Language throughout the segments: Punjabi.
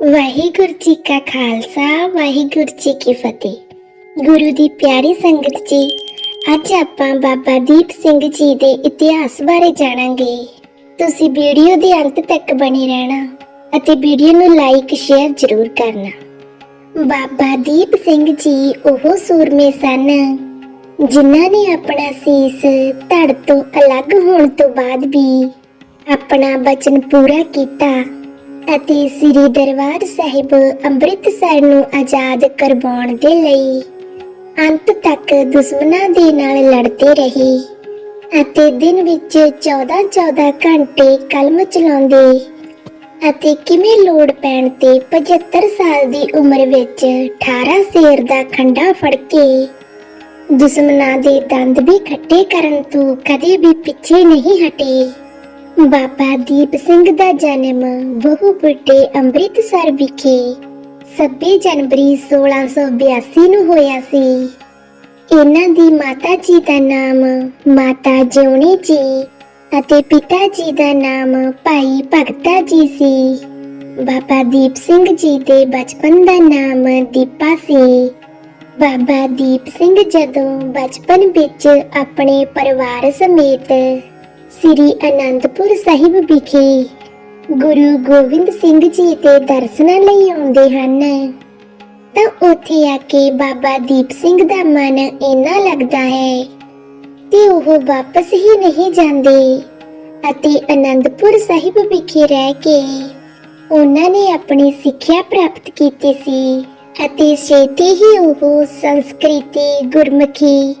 ਵਾਹਿਗੁਰੂ ਜੀ ਕਾ ਖਾਲਸਾ, ਵਾਹਿਗੁਰੂ ਜੀ ਕੀ ਫਤਿਹ। ਗੁਰੂ ਦੀ ਪਿਆਰੀ ਸੰਗਤ ਜੀ, ਅੱਜ ਆਪਾਂ ਬਾਬਾ ਦੀਪ ਸਿੰਘ ਜੀ ਦੇ ਇਤਿਹਾਸ ਬਾਰੇ ਜਾਣਾਂਗੇ। ਤੁਸੀਂ ਵੀਡੀਓ ਦੇ ਅੰਤ ਤੱਕ ਬਣੇ ਰਹਿਣਾ ਅਤੇ ਵੀਡੀਓ ਨੂੰ ਲਾਈਕ ਸ਼ੇਅਰ ਜ਼ਰੂਰ ਕਰਨਾ। ਬਾਬਾ ਦੀਪ ਸਿੰਘ ਜੀ ਉਹ ਸੂਰਮੇ ਸਨ ਜਿਨ੍ਹਾਂ ਨੇ ਆਪਣਾ ਸੀਸ ਧੜ ਤੋਂ ਅਲੱਗ ਹੋਣ ਤੋਂ ਬਾਅਦ ਵੀ ਆਪਣਾ ਬਚਨ ਪੂਰਾ ਕੀਤਾ ਅਤੇ ਸ੍ਰੀ ਦਰਬਾਰ ਸਾਹਿਬ ਅੰਮ੍ਰਿਤਸਰ ਨੂੰ ਆਜ਼ਾਦ ਕਰਵਾਉਣ ਦੇ ਲਈ ਅੰਤ ਤੱਕ ਦੁਸ਼ਮਣਾਂ ਦੇ ਨਾਲ ਲੜਦੇ ਰਹੇ ਅਤੇ ਦਿਨ ਵਿੱਚ 14-14 ਘੰਟੇ ਕਲਮ ਚਲਾਉਂਦੇ ਅਤੇ ਕਿਵੇਂ ਲੋੜ ਪੈਣ ਤੇ 75 ਸਾਲ ਦੀ ਉਮਰ ਵਿੱਚ 18 ਸ਼ੇਰ ਦਾ ਖੰਡਾ ਫੜ ਕੇ ਦੁਸ਼ਮਣਾਂ ਦੇ ਦੰਦ ਵੀ ਖੱਟੇ ਕਰਨ ਤੋਂ ਕਦੇ ਵੀ ਪਿੱਛੇ ਨਹੀਂ ਹਟੇ। ਬਾਬਾ ਦੀਪ ਸਿੰਘ ਦਾ ਜਨਮ ਬਹੁ ਬੁੱਢੇ ਅੰਮ੍ਰਿਤਸਰ ਵਿਖੇ। 26 ਜਨਵਰੀ 1682 ਨੂੰ ਹੋਇਆ ਸੀ। ਇਹਨਾਂ ਦੀ ਮਾਤਾ ਜੀ ਦਾ ਨਾਮ ਮਾਤਾ ਜਿਉਣੀ ਜੀ ਅਤੇ ਪਿਤਾ ਜੀ ਦਾ ਨਾਮ ਭਾਈ ਭਗਤਾ ਜੀ ਸੀ। ਬਾਬਾ ਦੀਪ ਸਿੰਘ ਜੀ ਦੇ ਬਚਪਨ ਦਾ ਨਾਮ ਦੀਪਾ ਸੀ। ਬਾਬਾ ਦੀਪ ਸਿੰਘ ਜਦੋਂ ਬਚਪਨ ਵਿੱਚ ਆਪਣੇ ਪਰਿਵਾਰ ਸਮੇਤ ਸ੍ਰੀ ਅਨੰਦਪੁਰ ਸਾਹਿਬ ਵਿਖੇ ਗੁਰੂ ਗੋਬਿੰਦ ਸਿੰਘ ਜੀ ਦੇ ਦਰਸ਼ਨਾਂ ਲਈ ਆਉਂਦੇ ਹਨ। ਤਾਂ ਉੱਥੇ ਆ ਕੇ ਬਾਬਾ ਦੀਪ ਸਿੰਘ ਦਾ ਮਨ ਇੰਨਾ ਲੱਗਦਾ ਹੈ ਤੇ ਉਹ ਵਾਪਸ ਹੀ ਨਹੀਂ ਜਾਂਦੇ ਅਤੇ ਅਨੰਦਪੁਰ ਸਾਹਿਬ ਵਿਖੇ ਰਹਿ ਕੇ ਉਹਨਾਂ ਨੇ ਆਪਣੀ ਸਿੱਖਿਆ ਪ੍ਰਾਪਤ ਕੀਤੀ ਸੀ ਅਤੇ ਛੇਤੀ ਹੀ ਉਹ ਸੰਸਕ੍ਰਿਤੀ ਗੁਰਮੁਖੀ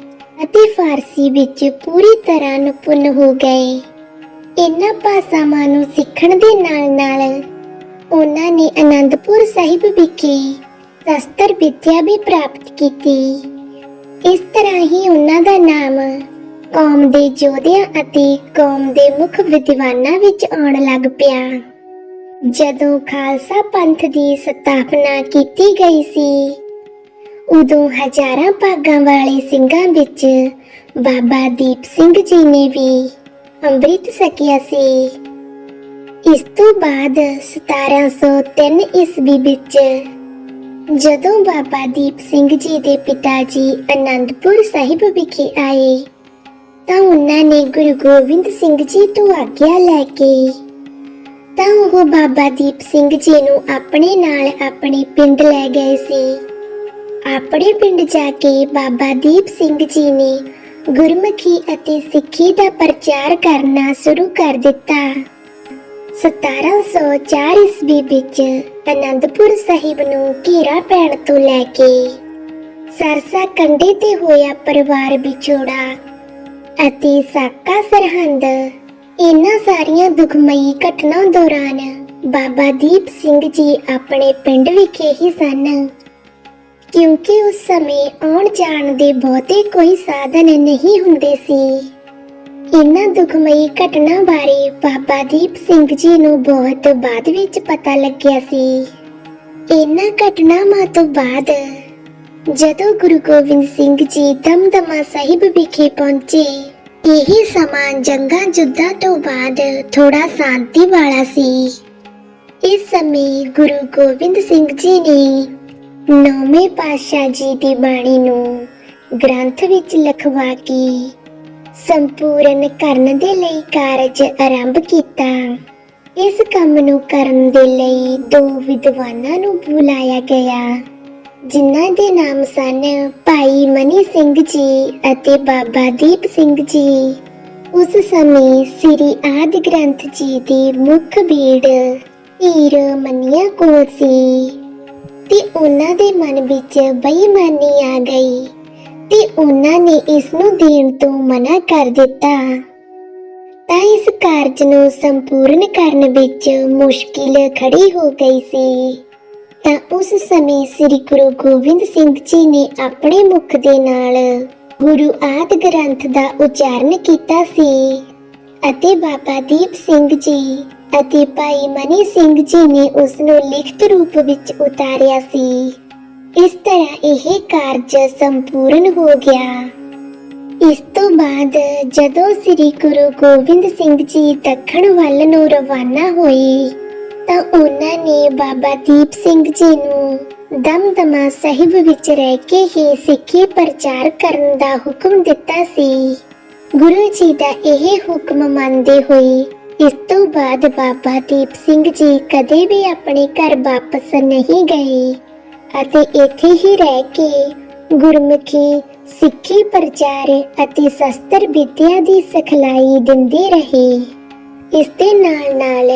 ਅਤੇ ਫਾਰਸੀ ਵਿੱਚ ਪੂਰੀ ਤਰ੍ਹਾਂ ਨਿਪੁੰਨ ਹੋ ਗਏ। ਇਹਨਾਂ ਭਾਸ਼ਾਵਾਂ ਨੂੰ ਸਿੱਖਣ ਦੇ ਨਾਲ-ਨਾਲ ਉਹਨਾਂ ਨੇ ਅਨੰਦਪੁਰ ਸਾਹਿਬ ਵਿਖੇ ਸ਼ਸਤਰ ਵਿਦਿਆ ਵੀ ਪ੍ਰਾਪਤ ਕੀਤੀ। ਇਸ ਤਰ੍ਹਾਂ ਹੀ ਉਹਨਾਂ ਦਾ ਨਾਮ ਕੌਮ ਦੇ ਯੋਧਿਆਂ ਅਤੇ ਕੌਮ ਦੇ ਮੁੱਖ ਵਿਦਵਾਨਾਂ ਵਿੱਚ ਆਉਣ ਲੱਗ ਪਿਆ। ਜਦੋਂ ਖਾਲਸਾ ਪੰਥ ਦੀ ਸਥਾਪਨਾ ਕੀਤੀ ਗਈ ਸੀ ਉਦੋਂ ਹਜ਼ਾਰਾਂ ਭਾਗਾਂ ਵਾਲੇ ਸਿੰਘਾਂ ਵਿੱਚ ਬਾਬਾ ਦੀਪ ਸਿੰਘ ਜੀ ਨੇ ਵੀ ਅੰਮ੍ਰਿਤ ਸਕਿਆ ਸੀ। ਇਸ ਤੋਂ ਬਾਅਦ 1703 ਈਸਵੀ ਵਿੱਚ ਜਦੋਂ ਬਾਬਾ ਦੀਪ ਸਿੰਘ ਜੀ ਦੇ ਪਿਤਾ ਜੀ ਅਨੰਦਪੁਰ ਸਾਹਿਬ ਵਿਖੇ ਆਏ, ਤਾਂ ਉਹਨਾਂ ਨੇ ਗੁਰੂ ਗੋਬਿੰਦ ਸਿੰਘ ਜੀ ਤੋਂ ਆਗਿਆ ਲੈ ਕੇ, ਤਾਂ ਉਹ ਬਾਬਾ ਦੀਪ ਸਿੰਘ ਜੀ ਨੂੰ ਆਪਣੇ ਨਾਲ ਆਪਣੇ ਪਿੰਡ ਲੈ ਗਏ ਸੀ। ਆਪਣੇ ਪਿੰਡ ਜਾ ਕੇ ਬਾਬਾ ਦੀਪ ਸਿੰਘ ਜੀ ਨੇ ਗੁਰਮੁਖੀ ਅਤੇ ਸਿੱਖੀ ਦਾ ਪ੍ਰਚਾਰ ਕਰਨਾ ਸ਼ੁਰੂ ਕਰ ਦਿੱਤਾ। 1704 ਈਸਵੀ ਵਿੱਚ ਅਨੰਦਪੁਰ ਸਾਹਿਬ ਨੂੰ ਘੇਰਾ ਪੈਣ ਤੋਂ ਲੈ ਕੇ ਸਰਸਾ ਕੰਡੇ ਤੇ ਹੋਇਆ ਪਰਿਵਾਰ ਵਿਛੋੜਾ ਅਤੇ ਸਾਕਾ ਸਰਹੰਦ, ਇਹਨਾਂ ਸਾਰੀਆਂ ਦੁਖਮਈ ਘਟਨਾ ਦੌਰਾਨ ਬਾਬਾ ਦੀਪ ਸਿੰਘ ਜੀ ਆਪਣੇ ਪਿੰਡ ਵਿਖੇ ਹੀ ਸਨ। ਕਿਉਂਕਿ ਉਸ ਸਮੇਂ ਆਉਣ ਜਾਣ ਦੇ ਬਹੁਤੇ ਕੋਈ ਸਾਧਨ ਨਹੀਂ ਹੁੰਦੇ ਸੀ। ਇਹਨਾਂ ਦੁਖਮਈ ਘਟਨਾ ਬਾਰੇ ਬਾਬਾ ਦੀਪ ਸਿੰਘ ਜੀ ਨੂੰ ਬਹੁਤ ਬਾਅਦ ਵਿੱਚ ਪਤਾ ਲੱਗਿਆ ਸੀ। ਇਹਨਾਂ ਘਟਨਾਵਾਂ ਤੋਂ ਬਾਅਦ ਜਦੋਂ ਗੁਰੂ ਗੋਬਿੰਦ ਸਿੰਘ ਜੀ ਦਮਦਮਾ ਸਾਹਿਬ ਵਿਖੇ ਪਹੁੰਚੇ, ਇਹ ਸਮਾਂ ਜੰਗਾਂ ਜੁੱਦਾਂ ਤੋਂ ਬਾਅਦ ਥੋੜਾ ਸ਼ਾਂਤੀ ਵਾਲਾ ਸੀ। ਇਸ ਸਮੇਂ ਗੁਰੂ ਗੋਬਿੰਦ ਸਿੰਘ ਜੀ ਨੇ ਨੌਵੇਂ ਪਾਤਸ਼ਾਹ ਜੀ ਦੀ ਬਾਣੀ ਨੂੰ ਗ੍ਰੰਥ ਵਿੱਚ ਲਿਖਵਾ ਕੇ ਸੰਪੂਰਨ ਕਰਨ ਦੇ ਲਈ ਕਾਰਜ ਆਰੰਭ ਕੀਤਾ। ਇਸ ਕੰਮ ਨੂੰ ਕਰਨ ਦੇ ਲਈ ਦੋ ਵਿਦਵਾਨਾਂ ਨੂੰ ਬੁਲਾਇਆ ਗਿਆ, ਜਿਨ੍ਹਾਂ ਦੇ ਨਾਮ ਸਨ ਭਾਈ ਮਨੀ ਸਿੰਘ ਜੀ ਅਤੇ ਬਾਬਾ ਦੀਪ ਸਿੰਘ ਜੀ। ਉਸ ਸਮੇਂ ਸ੍ਰੀ ਆਦਿ ਗ੍ਰੰਥ ਜੀ ਦੀ ਮੁੱਖ ਬੀੜ ਹੀਰ ਮੰਨਿਆ ਕੋਲ ਸੀ। ਤੇ ਉਹਨਾਂ ਦੇ ਮਨ ਵਿੱਚ ਬੇਈਮਾਨੀ ਆ ਗਈ ਤੇ ਉਹਨਾਂ ਨੇ ਇਸ ਨੂੰ ਦੇਣ ਤੋਂ ਮਨਾ ਕਰ ਦਿੱਤਾ। ਤਾਂ ਇਸ ਕਾਰਜ ਨੂੰ ਸੰਪੂਰਨ ਕਰਨ ਵਿੱਚ ਮੁਸ਼ਕਿਲ ਖੜੀ ਹੋ ਗਈ ਸੀ। ਤਾਂ ਉਸ ਸਮੇਂ ਸ੍ਰੀ ਗੁਰੂ ਗੋਬਿੰਦ ਸਿੰਘ ਜੀ ਨੇ ਆਪਣੇ ਮੁਖ ਦੇ ਨਾਲ ਗੁਰੂ ਆਦਿ ਗ੍ਰੰਥ ਦਾ ਉਚਾਰਨ ਕੀਤਾ ਸੀ ਅਤੇ ਬਾਬਾ ਦੀਪ ਸਿੰਘ ਜੀ ਅਤੇ ਭਾਈ ਮਨੀ ਸਿੰਘ ਜੀ ਨੇ ਉਸ ਨੂੰ ਲਿਖਤ ਰੂਪ ਵਿੱਚ ਉਤਾਰਿਆ ਸੀ। ਇਸ ਤਰ੍ਹਾਂ ਇਹ ਕਾਰਜ ਸੰਪੂਰਨ ਹੋ ਗਿਆ। ਇਸ ਤੋਂ ਬਾਅਦ ਜਦੋਂ ਸ੍ਰੀ ਗੁਰੂ ਗੋਬਿੰਦ ਸਿੰਘ ਜੀ ਦੱਖਣ ਵੱਲ ਨੂੰ ਰਵਾਨਾ ਹੋਏ, ਤਾਂ ਉਹਨਾਂ ਨੇ ਬਾਬਾ ਦੀਪ ਸਿੰਘ ਜੀ ਨੂੰ ਦਮਦਮਾ ਸਾਹਿਬ ਵਿੱਚ ਰਹਿ ਕੇ ਹੀ ਸਿੱਖੀ ਪ੍ਰਚਾਰ ਕਰਨ ਦਾ ਹੁਕਮ ਦਿੱਤਾ ਸੀ। ਗੁਰੂ ਜੀ ਦਾ ਇਹ ਹੁਕਮ ਮੰਨਦੇ ਹੋਏ ਇਸ ਤੋਂ ਬਾਅਦ ਬਾਬਾ ਦੀਪ ਸਿੰਘ ਜੀ ਕਦੇ ਵੀ ਆਪਣੇ ਘਰ ਵਾਪਸ ਨਹੀਂ ਗਏ ਅਤੇ ਇੱਥੇ ਹੀ ਰਹਿ ਕੇ ਗੁਰਮੁਖੀ, ਸਿੱਖੀ ਪ੍ਰਚਾਰ ਅਤੇ ਸ਼ਸਤਰ ਵਿੱਦਿਆ ਦੀ ਸਿਖਲਾਈ ਦਿੰਦੇ ਰਹੇ। ਇਸ ਦੇ ਨਾਲ ਨਾਲ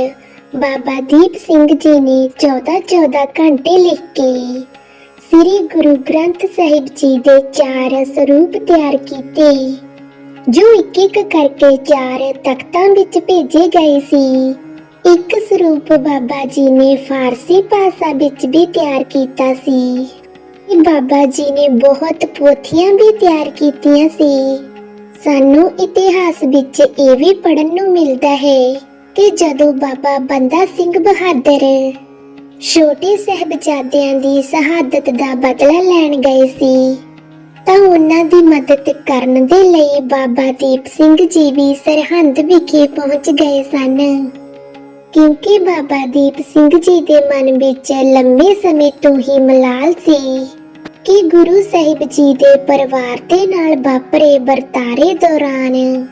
ਬਾਬਾ ਦੀਪ ਸਿੰਘ ਜੀ ਨੇ 14-14 ਘੰਟੇ ਲਿਖ ਕੇ ਸ੍ਰੀ ਗੁਰੂ ਗ੍ਰੰਥ ਸਾਹਿਬ ਜੀ ਦੇ ਚਾਰ ਸਰੂਪ ਤਿਆਰ ਕੀਤੇ। ਜੋ ਇੱਕ ਇੱਕ ਕਰਕੇ ਚਾਰ ਤਖਤਾਂ ਵਿੱਚ ਭੇਜੇ ਗਏ ਸੀ। ਇੱਕ ਸਰੂਪ ਬਾਬਾ ਜੀ ਨੇ ਫਾਰਸੀ ਭਾਸ਼ਾ ਵਿੱਚ ਵੀ ਤਿਆਰ ਕੀਤਾ ਸੀ। ਇਹ ਬਾਬਾ ਜੀ ਨੇ ਬਹੁਤ ਪੋਥੀਆਂ ਵੀ ਤਿਆਰ ਕੀਤੀਆਂ ਸੀ। ਸਾਨੂੰ ਇਤਿਹਾਸ ਵਿੱਚ ਇਹ ਵੀ ਪੜਨ ਨੂੰ ਮਿਲਦਾ ਹੈ ਕਿ ਜਦੋਂ ਬਾਬਾ ਬੰਦਾ ਸਿੰਘ ਬਹਾਦਰ ਛੋਟੇ ਸਾਹਿਬਜ਼ਾਦਿਆਂ ਦੀ ਸ਼ਹਾਦਤ ਦਾ ਬਦਲਾ ਲੈਣ ਗਏ ਸੀ ਤਾਂ ਉਹਨਾਂ ਦੀ ਮਦਦ ਕਰਨ ਦੇ ਲਈ ਬਾਬਾ ਦੀਪ ਸਿੰਘ ਜੀ ਵੀ ਸਰਹੰਦ ਵਿਖੇ ਪਹੁੰਚ ਗਏ ਸਨ। ਕਿਉਂਕਿ ਬਾਬਾ ਦੀਪ ਸਿੰਘ ਜੀ ਦੇ ਮਨ ਵਿੱਚ ਲੰਮੇ ਸਮੇਂ ਤੋਂ ਹੀ ਮਲਾਲ ਸੀ ਕਿ ਗੁਰੂ ਸਾਹਿਬ ਜੀ ਦੇ ਪਰਿਵਾਰ ਦੇ ਨਾਲ ਵਾਪਰੇ ਵਰਤਾਰੇ ਦੌਰਾਨ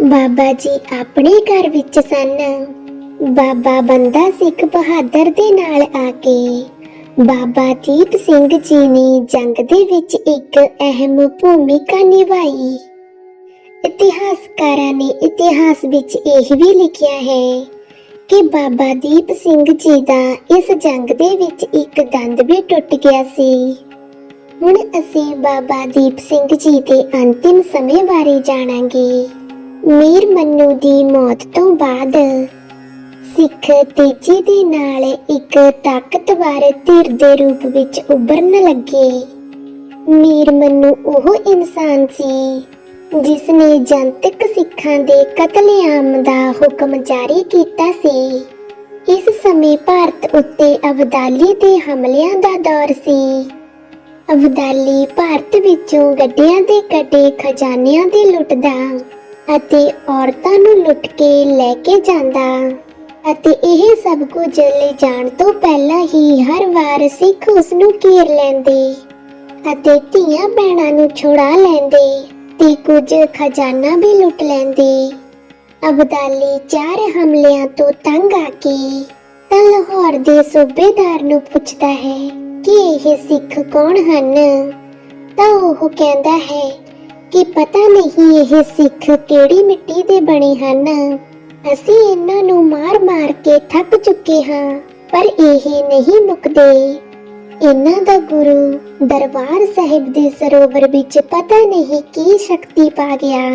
ਬਾਬਾ ਜੀ ਆਪਣੇ ਘਰ ਵਿੱਚ ਸਨ। ਬਾਬਾ ਬੰਦਾ ਸਿੰਘ ਬਹਾਦਰ ਦੇ ਨਾਲ ਆ ਕੇ ਬਾਬਾ ਦੀਪ ਸਿੰਘ ਜੀ ਨੇ ਜੰਗ ਦੇ ਵਿੱਚ ਇੱਕ ਅਹਿਮ ਭੂਮਿਕਾ ਨਿਭਾਈ। ਇਤਿਹਾਸਕਾਰਾਂ ਨੇ ਇਤਿਹਾਸ ਵਿੱਚ ਇਹ ਵੀ ਲਿਖਿਆ ਹੈ ਕਿ ਬਾਬਾ ਦੀਪ ਸਿੰਘ ਜੀ ਦਾ ਇਸ ਜੰਗ ਦੇ ਵਿੱਚ ਇੱਕ ਦੰਦ ਵੀ ਟੁੱਟ ਗਿਆ ਸੀ। ਹੁਣ ਅਸੀਂ ਬਾਬਾ ਦੀਪ ਸਿੰਘ ਜੀ ਦੇ ਅੰਤਿਮ ਸਮੇਂ ਬਾਰੇ ਜਾਣਾਂਗੇ। ਮੀਰ ਮੰਨੂ ਦੀ ਮੌਤ ਤੋਂ ਬਾਅਦ ਸਿੱਖ ਤੇਜ਼ੀ ਦੇ ਨਾਲ ਇੱਕ ਤਾਕਤਵਰ ਧਿਰ ਦੇ ਰੂਪ ਵਿੱਚ ਉੱਭਰਨ ਲੱਗੇ। ਮੀਰ ਮੰਨੂ ਉਹ ਇਨਸਾਨ ਸੀ ਜਿਸ ਨੇ ਜਨਤਕ ਸਿੱਖਾਂ ਦੇ ਕਤਲੇਆਮ ਦਾ ਹੁਕਮ ਜਾਰੀ ਕੀਤਾ ਸੀ। ਇਸ ਸਮੇਂ ਭਾਰਤ ਉੱਤੇ ਅਬਦਾਲੀ ਦੇ ਹਮਲਿਆਂ ਦਾ ਦੌਰ ਸੀ। ਅਬਦਾਲੀ ਭਾਰਤ ਵਿੱਚੋਂ ਗੱਡਿਆਂ ਦੇ ਕੱਟੇ ਖਜ਼ਾਨਿਆਂ ਦੇ ਲੁੱਟਦਾ ਅਤੇ ਔਰਤਾਂ ਨੂੰ ਲੁੱਟ ਕੇ ਲੈ ਕੇ ਜਾਂਦਾ। ਅਤੇ ਇਹ ਸਭ ਕੁਝ ਲੈ ਜਾਣ ਤੋਂ ਪਹਿਲਾਂ ਹੀ ਹਰ ਵਾਰ ਸਿੱਖ ਉਸ ਨੂੰ ਘੇਰ ਲੈਂਦੇ ਅਤੇ ਧੀਆਂ ਭੈਣਾਂ ਨੂੰ ਛੁਡਾ ਲੈਂਦੇ ਤੇ ਕੁਝ ਖਜ਼ਾਨਾ ਵੀ ਲੁੱਟ ਲੈਂਦੇ। ਅਬਦਾਲੀ ਚਾਰ ਹਮਲਿਆਂ ਤੋਂ ਤੰਗ ਆ ਕੇ ਤਾਂ ਲਾਹੌਰ ਦੇ ਸੂਬੇਦਾਰ ਨੂੰ ਪੁੱਛਦਾ ਹੈ ਕਿ ਇਹ ਸਿੱਖ ਕੌਣ ਹਨ? ਤਾਂ ਉਹ ਕਹਿੰਦਾ ਹੈ ਕਿ ਪਤਾ ਨਹੀਂ ਇਹ ਸਿੱਖ ਕਿਹੜੀ ਮਿੱਟੀ ਦੇ ਬਣੇ ਹਨ। ਅਸੀਂ ਇਹਨਾਂ ਨੂੰ ਮਾਰ-ਮਾਰ ਕੇ ਥੱਕ ਚੁੱਕੇ ਹਾਂ, ਪਰ ਇਹ ਨਹੀਂ ਮੁੱਕਦੇ। ਇਹਨਾਂ ਦਾ ਗੁਰੂ ਦਰਬਾਰ ਸਾਹਿਬ ਦੇ ਸਰੋਵਰ ਵਿੱਚ ਪਤਾ ਨਹੀਂ ਕੀ ਸ਼ਕਤੀ ਪਾ ਗਿਆ।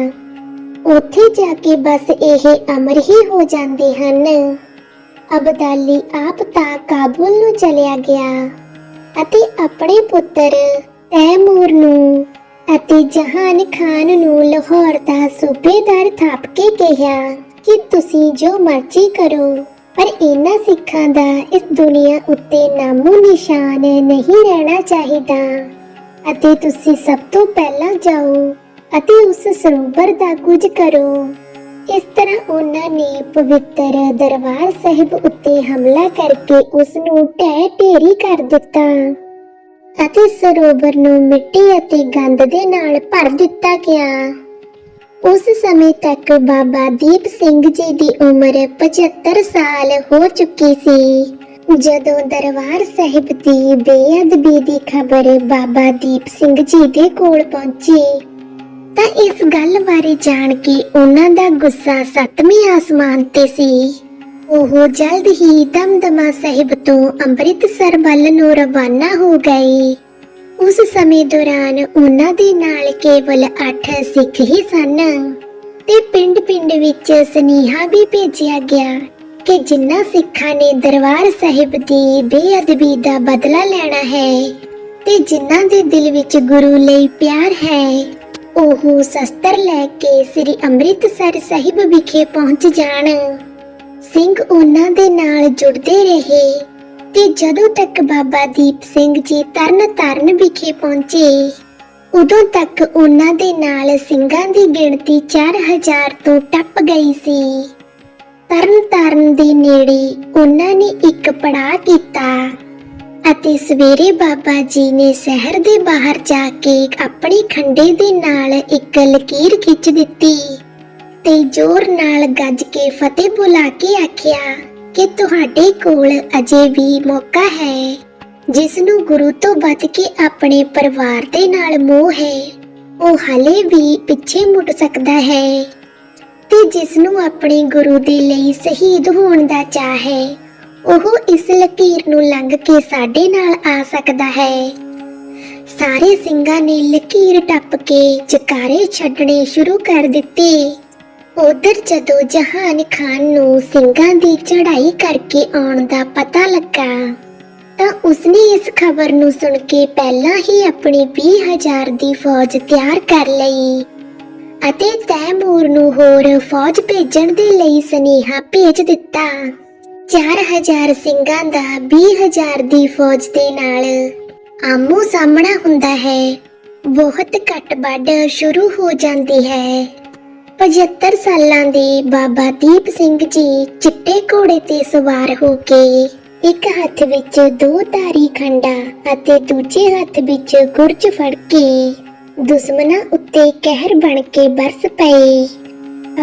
ਉੱਥੇ ਜਾ ਕੇ ਬਸ ਇਹ ਅਮਰ ਹੀ ਹੋ ਜਾਂਦੇ ਹਨ। ਅਬਦਾਲੀ ਆਪ ਤਾਂ ਕਾਬੁਲ ਨੂੰ ਚਲਿਆ ਗਿਆ ਅਤੇ ਆਪਣੇ ਪੁੱਤਰ ਤੈਮੂਰ ਨੂੰ ਅਤੇ ਜਹਾਨ ਖਾਨ ਨੂੰ ਲਾਹੌਰ ਦਾ ਸੂਬੇਦਾਰ ਥਾਪ ਕੇ ਕਿਹਾ। ਕਿ ਤੁਸੀਂ ਜੋ ਮਰਜ਼ੀ ਕਰੋ, ਪਰ ਇਹਨਾਂ ਸਿੱਖਾਂ ਦਾ ਇਸ ਦੁਨੀਆ ਉੱਤੇ ਨਾਮੋ ਨਿਸ਼ਾਨ ਨਹੀਂ ਰਹਿਣਾ ਚਾਹੀਦਾ। ਅਤੇ ਤੁਸੀਂ ਸਭ ਤੋਂ ਪਹਿਲਾਂ ਜਾਓ ਅਤੇ ਉਸ ਸਰੋਵਰ ਦਾ ਕੁਝ ਕਰੋ। ਇਸ ਤਰ੍ਹਾਂ ਉਹਨਾਂ ਨੇ ਪਵਿੱਤਰ ਦਰਬਾਰ ਸਾਹਿਬ ਉੱਤੇ ਹਮਲਾ ਕਰਕੇ ਉਸ ਨੂੰ ਢਹਿ ਢੇਰੀ ਕਰ ਦਿੱਤਾ ਅਤੇ ਸਰੋਵਰ ਨੂੰ ਮਿੱਟੀ ਅਤੇ ਗੰਦ ਦੇ ਨਾਲ ਭਰ ਦਿੱਤਾ ਗਿਆ। ਉਸ ਸਮੇਂ ਤੱਕ ਬਾਬਾ ਦੀਪ ਸਿੰਘ ਜੀ ਦੀ ਉਮਰ 75 ਸਾਲ ਹੋ ਚੁੱਕੀ ਸੀ। ਜਦੋਂ ਦਰਬਾਰ ਸਾਹਿਬ ਦੀ ਬੇਅਦਬੀ ਦੀ ਖਬਰ ਬਾਬਾ ਦੀਪ ਸਿੰਘ ਜੀ ਦੇ ਕੋਲ ਪਹੁੰਚੀ, ਤਾਂ ਇਸ ਗੱਲ ਬਾਰੇ ਜਾਣ ਕੇ ਉਹਨਾਂ ਦਾ ਗੁੱਸਾ ਸੱਤਵੇਂ ਆਸਮਾਨ ਤੇ ਸੀ। ਉਹ ਜਲਦ ਹੀ ਦਮਦਮਾ ਸਾਹਿਬ ਤੋਂ ਅੰਮ੍ਰਿਤਸਰ ਵੱਲ ਨੂੰ ਰਵਾਨਾ ਹੋ ਗਏ। ਉਸ ਸਮੇਂ ਦੌਰਾਨ ਉਹਨਾਂ ਦੇ ਨਾਲ ਕੇਵਲ 8 ਸਿੱਖ ਹੀ ਸਨ ਤੇ ਪਿੰਡ-ਪਿੰਡ ਵਿੱਚ ਸੁਨੇਹਾ ਵੀ ਭੇਜਿਆ ਗਿਆ ਕਿ ਜਿਨ੍ਹਾਂ ਸਿੱਖਾਂ ਨੇ ਦਰਬਾਰ ਸਾਹਿਬ ਦੀ ਬੇਅਦਬੀ ਦਾ ਬਦਲਾ ਲੈਣਾ ਹੈ ਤੇ ਜਿਨ੍ਹਾਂ ਦੇ ਦਿਲ ਵਿੱਚ ਗੁਰੂ ਲਈ ਪਿਆਰ ਹੈ, ਉਹ ਸ਼ਸਤਰ ਲੈ ਕੇ ਸ੍ਰੀ ਅੰਮ੍ਰਿਤਸਰ ਸਾਹਿਬ ਵਿਖੇ ਪਹੁੰਚ ਜਾਣ। ਸਿੰਘ ਉਹਨਾਂ ਦੇ ਨਾਲ ਜੁੜਦੇ ਰਹੇ ਤੇ ਜਦੋਂ ਤੱਕ ਬਾਬਾ ਦੀਪ ਸਿੰਘ ਜੀ ਤਰਨ ਤਾਰਨ ਵਿਖੇ ਪਹੁੰਚੇ, ਉਦੋਂ ਤੱਕ ਉਹਨਾਂ ਦੇ ਨਾਲ ਸਿੰਘਾਂ ਦੀ ਗਿਣਤੀ 4000 ਤੋਂ ਟੱਪ ਗਈ ਸੀ। ਤਰਨ ਤਰਨਤਾਰਨ ਦੇ ਨੇੜੇ ਉਹਨਾਂ ਨੇ ਇੱਕ ਪੜਾਅ ਕੀਤਾ ਅਤੇ ਸਵੇਰੇ ਬਾਬਾ ਜੀ ਨੇ ਸ਼ਹਿਰ ਦੇ ਬਾਹਰ ਜਾ ਕੇ ਆਪਣੇ ਖੰਡੇ ਦੇ ਨਾਲ ਇੱਕ ਲਕੀਰ ਖਿੱਚ ਦਿੱਤੀ ਤੇ ਜ਼ੋਰ ਨਾਲ ਗੱਜ ਕੇ ਫਤਿਹ ਬੁਲਾ ਕੇ ਆਖਿਆ ਕਿ ਤੁਹਾਡੇ ਕੋਲ ਅਜੇ ਵੀ ਮੌਕਾ ਹੈ ਜਿਸ ਨੂੰ ਗੁਰੂ ਤੋਂ ਵੱਧ ਕੇ ਆਪਣੇ ਪਰਿਵਾਰ ਦੇ ਨਾਲ ਮੋਹ ਹੈ, ਉਹ ਹਲੇ ਵੀ ਪਿੱਛੇ ਮੁੜ ਸਕਦਾ ਹੈ ਤੇ ਜਿਸ ਨੂੰ ਆਪਣੇ ਗੁਰੂ ਦੇ ਲਈ ਸ਼ਹੀਦ ਹੋਣ ਦਾ ਚਾਹ ਹੈ, ਉਹ ਇਸ ਲਕੀਰ ਨੂੰ ਲੰਘ ਕੇ ਸਾਡੇ ਨਾਲ ਆ ਸਕਦਾ ਹੈ। ਸਾਰੇ ਸਿੰਘਾਂ ਨੇ ਲਕੀਰ ਟੱਪ ਕੇ ਜਕਾਰੇ ਛੱਡਣੇ ਸ਼ੁਰੂ ਕਰ ਦਿੱਤੇ। ਉਧਰ ਜਦੋਂ ਜਹਾਨ ਖਾਨ ਨੂੰ ਸਿੰਘਾਂ ਦੀ ਚੜ੍ਹਾਈ ਕਰਕੇ ਆਉਣ ਦਾ ਪਤਾ ਲੱਗਾ, ਤਾਂ ਉਸਨੇ ਇਸ ਖਬਰ ਨੂੰ ਸੁਣ ਕੇ ਪਹਿਲਾਂ ਹੀ ਆਪਣੀ 20000 ਦੀ ਫੌਜ ਤਿਆਰ ਕਰ ਲਈ ਅਤੇ ਤੈਮੂਰ ਨੂੰ ਹੋਰ ਫੌਜ ਭੇਜਣ ਦੇ ਲਈ ਸਨੇਹਾ ਭੇਜ ਦਿੱਤਾ। 4000 ਸਿੰਘਾਂ ਦਾ 20000 ਦੀ ਫੌਜ ਦੇ ਨਾਲ ਆਮੋ ਸਾਹਮਣਾ ਹੁੰਦਾ ਹੈ। ਬਹੁਤ ਘੱਟ ਵੱਡ ਸ਼ੁਰੂ ਹੋ ਜਾਂਦੀ ਹੈ। 75 ਸਾਲਾਂ ਦੇ ਬਾਬਾ ਦੀਪ ਸਿੰਘ ਜੀ ਚਿੱਟੇ ਘੋੜੇ ਤੇ ਸਵਾਰ ਹੋ ਕੇ ਇੱਕ ਹੱਥ ਵਿੱਚ ਦੋ ਧਾਰੀ ਖੰਡਾ ਅਤੇ ਦੂਜੇ ਹੱਥ ਵਿੱਚ ਗੁਰਜ ਫੜ ਕੇ ਦੁਸ਼ਮਣਾਂ ਉੱਤੇ ਕਹਿਰ ਬਣ ਕੇ ਬਰਸ ਪਏ।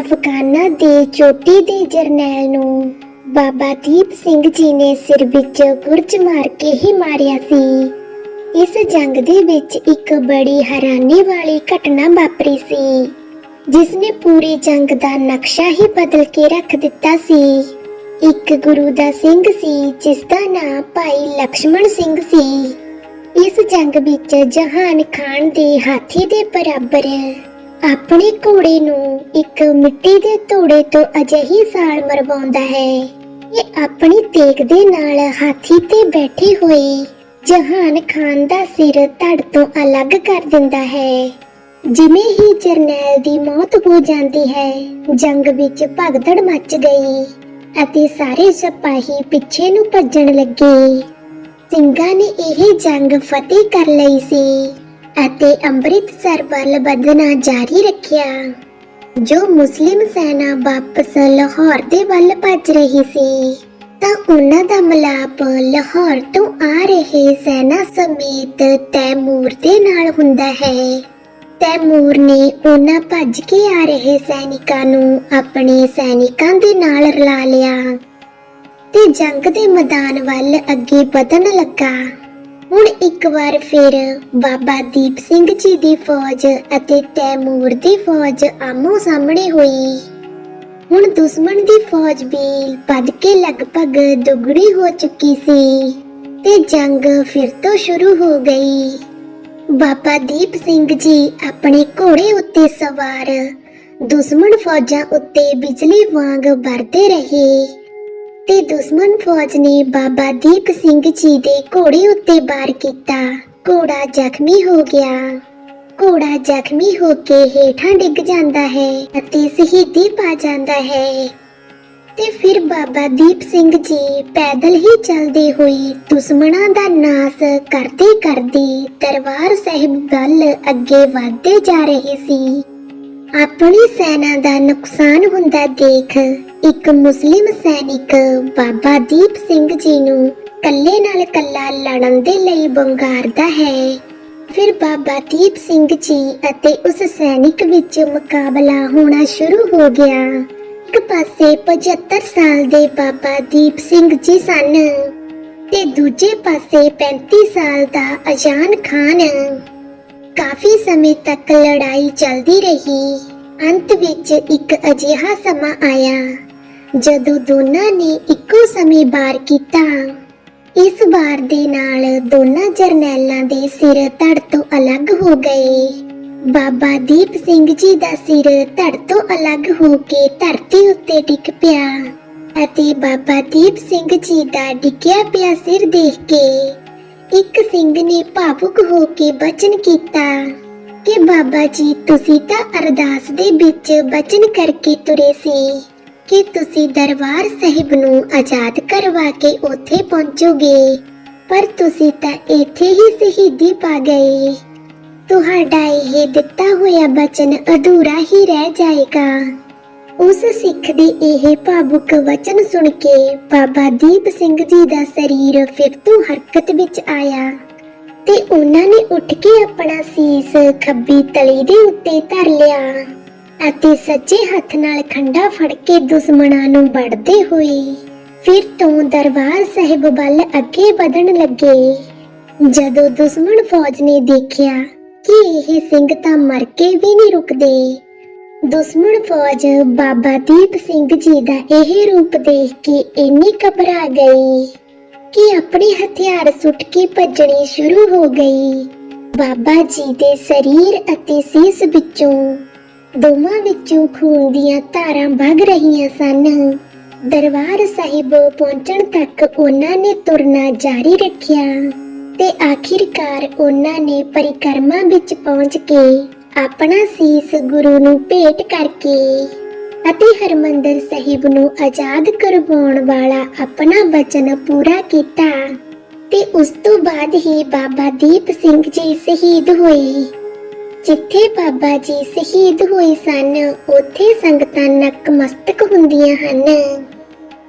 ਅਫਗਾਨਾਂ ਦੇ ਚੋਟੀ ਦੇ ਜਰਨੈਲ ਨੂੰ ਬਾਬਾ ਦੀਪ ਸਿੰਘ ਜੀ ਨੇ ਸਿਰ ਵਿੱਚ ਗੁਰਜ ਮਾਰ ਕੇ ਹੀ ਮਾਰਿਆ ਸੀ। ਇਸ ਜੰਗ ਦੇ ਵਿੱਚ ਇੱਕ ਬੜੀ ਹੈਰਾਨੀ ਵਾਲੀ ਘਟਨਾ ਵਾਪਰੀ ਸੀ। ਜਿਸ ਨੇ ਪੂਰੀ ਜੰਗ ਦਾ ਨਕਸ਼ਾ ਹੀ ਬਦਲ ਕੇ ਰੱਖ ਦਿੱਤਾ ਸੀ। ਇੱਕ ਗੁਰੂ ਦਾ ਸਿੰਘ ਸੀ, ਜਿਸ ਦਾ ਨਾਮ ਭਾਈ ਲక్ష్మణ ਸਿੰਘ ਸੀ। ਇਸ ਜੰਗ ਵਿੱਚ ਜਹਾਨ ਖਾਨ ਦੇ ਹਾਥੀ ਦੇ ਬਰਾਬਰ ਆਪਣੇ ਘੋੜੇ ਨੂੰ ਇੱਕ ਮਿੱਟੀ ਦੇ ਧੂੜੇ ਤੋਂ ਅਜਿਹੀ ਸਾਲ ਮਰਵਾਉਂਦਾ ਹੈ। ਇਹ ਆਪਣੀ ਤੇਗ ਦੇ ਨਾਲ ਹਾਥੀ ਤੇ ਬੈਠੀ ਹੋਈ ਜਹਾਨ ਖਾਨ ਦਾ ਸਿਰ ਧੜ ਤੋਂ ਅਲੱਗ ਕਰ ਦਿੰਦਾ ਹੈ। ਜਿਵੇਂ ਹੀ ਜਰਨੈਲ ਦੀ ਮੌਤ ਹੋ ਜਾਂਦੀ ਹੈ, ਜੰਗ ਵਿੱਚ ਭਗਦੜ ਮਚ ਗਈ ਅਤੇ ਸਾਰੇ ਸਿਪਾਹੀ ਪਿੱਛੇ ਨੂੰ ਭੱਜਣ ਲੱਗੇ। ਸਿੰਘਾਂ ਨੇ ਇਹ ਜੰਗ ਫਤਿਹ ਕਰ ਲਈ ਸੀ ਅਤੇ ਅੰਮ੍ਰਿਤਸਰ ਵੱਲ ਵਧਣਾ ਜਾਰੀ ਰੱਖਿਆ, ਜੋ ਮੁਸਲਿਮ ਸੈਨਾ ਵਾਪਸ ਲਾਹੌਰ ਦੇ ਵੱਲ ਭੱਜ ਰਹੀ ਸੀ। ਤਾਂ ਉਹਨਾਂ ਦਾ ਮਲਾਪ ਲਾਹੌਰ ਤੋਂ ਆ ਰਹੇ ਸੈਨਾ ਸਮੇਤ ਤੈਮੂਰ ਦੇ ਨਾਲ ਹੁੰਦਾ ਹੈ। ਤੈਮੂਰ ਨੇ ਉਹਨਾਂ ਭੱਜ ਕੇ ਆ ਰਹੇ ਸੈਨਿਕਾਂ ਨੂੰ ਆਪਣੇ ਸੈਨਿਕਾਂ ਦੇ ਨਾਲ ਰਲਾ ਲਿਆ ਤੇ ਜੰਗ ਦੇ ਮੈਦਾਨ ਵੱਲ ਅੱਗੇ ਵਧਣ ਲੱਗਾ। ਹੁਣ ਇੱਕ ਵਾਰ ਫਿਰ ਬਾਬਾ ਦੀਪ ਸਿੰਘ ਜੀ ਦੀ ਫੌਜ ਅਤੇ ਤੈਮੂਰ ਦੀ ਫੌਜ ਆਮੋ ਸਾਹਮਣੇ ਹੋਈ। ਹੁਣ ਦੁਸ਼ਮਣ ਦੀ ਫੌਜ ਵੀ ਵੱਧ ਕੇ ਲਗਭਗ ਦੁੱਗਣੀ ਹੋ ਚੁੱਕੀ ਸੀ ਤੇ ਜੰਗ ਫਿਰ ਤੋਂ ਸ਼ੁਰੂ ਹੋ ਗਈ। ਬਾਬਾ ਦੀਪ ਸਿੰਘ ਜੀ ਆਪਣੇ ਘੋੜੇ ਉੱਤੇ ਸਵਾਰ। ਦੁਸ਼ਮਣ ਫੌਜਾਂ ਉੱਤੇ ਬਿਜਲੀ ਵਾਂਗ ਵਰਦੇ ਰਹੇ। ਤੇ ਦੁਸ਼ਮਣ ਫੌਜ ਨੇ ਬਾਬਾ ਦੀਪ ਸਿੰਘ ਜੀ ਦੇ ਘੋੜੇ ਉੱਤੇ ਵਾਰ ਕੀਤਾ। ਘੋੜਾ ਜ਼ਖਮੀ ਹੋ ਗਿਆ। ਘੋੜਾ ਜ਼ਖਮੀ ਹੋ ਕੇ ਹੇਠਾਂ ਡਿੱਗ ਜਾਂਦਾ ਹੈ ਅਤੇ ਸ਼ਹੀਦੀ ਪਾ ਜਾਂਦਾ ਹੈ। ਤੇ ਫਿਰ ਬਾਬਾ ਦੀਪ ਸਿੰਘ ਜੀ ਪੈਦਲ ਹੀ ਚੱਲਦੇ ਹੋਏ ਦੁਸ਼ਮਣਾਂ ਦਾ ਨਾਸ ਕਰਦੇ ਕਰਦੇ ਦਰਬਾਰ ਸਾਹਿਬ ਵੱਲ ਅੱਗੇ ਵਧਦੇ ਜਾ ਰਹੇ ਸੀ। ਆਪਣੀ ਸੈਨਾ ਦਾ ਨੁਕਸਾਨ ਹੁੰਦਾ ਦੇਖ ਇੱਕ ਮੁਸਲਿਮ ਸੈਨਿਕ ਬਾਬਾ ਦੀਪ ਸਿੰਘ ਜੀ ਨੂੰ ਕੱਲੇ ਨਾਲ ਕੱਲਾ ਲੜਨ ਦੇ ਲਈ ਬੰਗਾਰਦਾ ਹੈ। ਫਿਰ ਬਾਬਾ ਦੀਪ ਸਿੰਘ ਜੀ ਅਤੇ ਉਸ ਸੈਨਿਕ ਵਿੱਚ ਮੁਕਾਬਲਾ ਹੋਣਾ ਸ਼ੁਰੂ ਹੋ ਗਿਆ। ਇੱਕ ਪਾਸੇ 75 ਸਾਲ ਦੇ ਬਾਬਾ ਦੀਪ ਸਿੰਘ ਜੀ ਸਨ ਤੇ ਦੂਜੇ ਪਾਸੇ 35 ਸਾਲ ਦਾ ਅਜਾਨ ਖਾਨ। ਕਾਫੀ ਸਮੇਂ ਤੱਕ ਲੜਾਈ ਚੱਲਦੀ ਰਹੀ। ਅੰਤ ਵਿੱਚ ਇੱਕ ਅਜਿਹਾ ਸਮਾਂ ਆਇਆ ਜਦੋਂ ਦੋਨਾਂ ਨੇ ਇੱਕੋ ਸਮੇਂ ਵਾਰ ਕੀਤਾ। ਇਸ ਵਾਰ ਦੇ ਨਾਲ ਦੋਨਾਂ ਜਰਨੈਲਾਂ ਦੇ ਸਿਰ ਧੜ ਤੋਂ ਅਲੱਗ ਹੋ ਗਏ। ਬਾਬਾ ਦੀਪ ਸਿੰਘ ਜੀ ਦਾ ਸਿਰ ਧੜ ਤੋਂ ਅਲੱਗ ਹੋ ਕੇ ਧਰਤੀ ਉੱਤੇ ਡਿੱਗ ਪਿਆ ਅਤੇ ਬਾਬਾ ਦੀਪ ਸਿੰਘ ਜੀ ਦਾ ਡਿੱਗਿਆ ਪਿਆ ਸਿਰ ਦੇਖ ਕੇ ਇੱਕ ਸਿੰਘ ਨੇ ਭਾਵੁਕ ਹੋ ਕੇ ਬਚਨ ਕੀਤਾ ਕਿ ਬਾਬਾ ਜੀ, ਤੁਸੀਂ ਤਾਂ ਅਰਦਾਸ ਦੇ ਵਿੱਚ ਬਚਨ ਕਰਕੇ ਤੁਰੇ ਸੀ ਕਿ ਤੁਸੀਂ ਦਰਬਾਰ ਸਾਹਿਬ ਨੂੰ ਆਜ਼ਾਦ ਕਰਵਾ ਕੇ ਉੱਥੇ ਪਹੁੰਚੋਗੇ। ਪਰ ਤੁਸੀਂ ਤਾਂ ਇੱਥੇ ਹੀ ਸ਼ਹੀਦੀ ਪਾ ਗਏ। ਤੁਹਾਡਾ ਇਹ ਦਿੱਤਾ ਹੋਇਆ ਬਚਨ ਅਧੂਰਾ ਹੀ ਰਹਿ ਜਾਏਗਾ। ਉਸ ਸਿੱਖ ਦੇ ਇਹ ਭਾਵੁਕ ਵਚਨ ਸੁਣ ਕੇ ਬਾਬਾ ਦੀਪ ਸਿੰਘ ਜੀ ਦਾ ਸਰੀਰ ਫਿਰ ਤੋਂ ਹਰਕਤ ਵਿੱਚ ਆਇਆ ਤੇ ਉਹਨਾਂ ਨੇ ਉੱਠ ਕੇ ਆਪਣਾ ਸੀਸ ਖੱਬੀ ਤਲੀ ਦੇ ਉੱਤੇ ਧਰ ਲਿਆ ਅਤੇ ਸੱਜੇ ਹੱਥ ਨਾਲ ਖੰਡਾ ਫੜ ਕੇ ਦੁਸ਼ਮਣਾਂ ਨੂੰ ਵੜਦੇ ਹੋਏ ਫਿਰ ਤੋਂ ਦਰਬਾਰ ਸਾਹਿਬ ਵੱਲ ਅੱਗੇ ਵਧਣ ਲੱਗੇ। ਜਦੋਂ ਦੁਸ਼ਮਣ ਫੌਜ ਨੇ ਦੇਖਿਆ ਕਿ ਇਹ ਸਿੰਘ ਤਾਂ ਮਰ ਕੇ ਵੀ ਨਹੀਂ ਰੁਕਦੇ। ਦੁਸ਼ਮਣ ਫੌਜ ਬਾਬਾ ਦੀਪ ਸਿੰਘ ਜੀ ਦਾ ਇਹ ਰੂਪ ਦੇਖ ਕੇ ਇੰਨੀ ਘਬਰਾ ਗਈ ਕਿ ਆਪਣੇ ਹਥਿਆਰ ਸੁੱਟ ਕੇ ਭੱਜਣੀ ਸ਼ੁਰੂ ਹੋ ਗਈ। ਬਾਬਾ ਜੀ ਦੇ ਸਰੀਰ ਅਤੇ ਸੀਸ ਵਿੱਚੋਂ ਦੋਵਾਂ ਵਿੱਚੋਂ ਖੂਨ ਦੀਆਂ ਧਾਰਾਂ ਵਗ ਰਹੀਆਂ ਸਨ। ਦਰਬਾਰ ਸਾਹਿਬ ਪਹੁੰਚਣ ਤੱਕ ਉਹਨਾਂ ਨੇ ਤੁਰਨਾ ਜਾਰੀ ਰੱਖਿਆ। ਤੇ ਆਖਿਰਕਾਰ ਉਹਨਾਂ ਨੇ ਪਰਿਕਰਮਾ ਵਿੱਚ ਪਹੁੰਚ ਕੇ ਆਪਣਾ ਸੀਸ ਗੁਰੂ ਨੂੰ ਭੇਟ ਕਰਕੇ ਅਤੇ ਹਰਮੰਦਰ ਸਾਹਿਬ ਨੂੰ ਆਜ਼ਾਦ ਕਰਵਾਉਣ ਵਾਲਾ ਆਪਣਾ ਵਚਨ ਪੂਰਾ ਕੀਤਾ ਤੇ ਉਸ ਤੋਂ ਬਾਅਦ ਹੀ ਬਾਬਾ ਦੀਪ ਸਿੰਘ ਜੀ ਸ਼ਹੀਦ ਹੋਏ। ਜਿੱਥੇ ਬਾਬਾ ਜੀ ਸ਼ਹੀਦ ਹੋਏ ਸਨ, ਉੱਥੇ ਸੰਗਤਾਂ ਨਕਮਸਤਕ ਹੁੰਦੀਆਂ ਹਨ।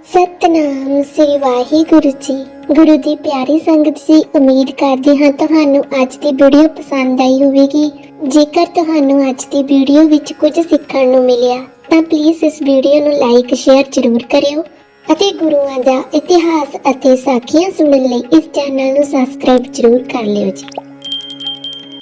ਸਤਨਾਮ ਸ੍ਰੀ ਵਾਹਿਗੁਰੂ ਜੀ। ਗੁਰੂ ਦੀ ਪਿਆਰੀ ਸੰਗਤ ਜੀ, ਉਮੀਦ ਕਰਦੇ ਹਾਂ ਤੁਹਾਨੂੰ ਅੱਜ ਦੀ ਵੀਡੀਓ ਪਸੰਦ ਆਈ ਹੋਵੇਗੀ। ਜੇਕਰ ਤੁਹਾਨੂੰ ਅੱਜ ਦੀ ਵੀਡੀਓ ਵਿੱਚ ਕੁਝ ਸਿੱਖਣ ਨੂੰ ਮਿਲਿਆ, ਤਾਂ ਪਲੀਜ਼ ਇਸ ਵੀਡੀਓ ਨੂੰ ਲਾਈਕ ਸ਼ੇਅਰ ਜ਼ਰੂਰ ਕਰਿਓ ਅਤੇ ਗੁਰੂਆਂ ਦਾ ਇਤਿਹਾਸ ਅਤੇ ਸਾਖੀਆਂ ਸੁਣਨ ਲਈ ਇਸ ਚੈਨਲ ਨੂੰ ਸਬਸਕ੍ਰਾਈਬ ਜ਼ਰੂਰ ਕਰ ਲਿਓ ਜੀ।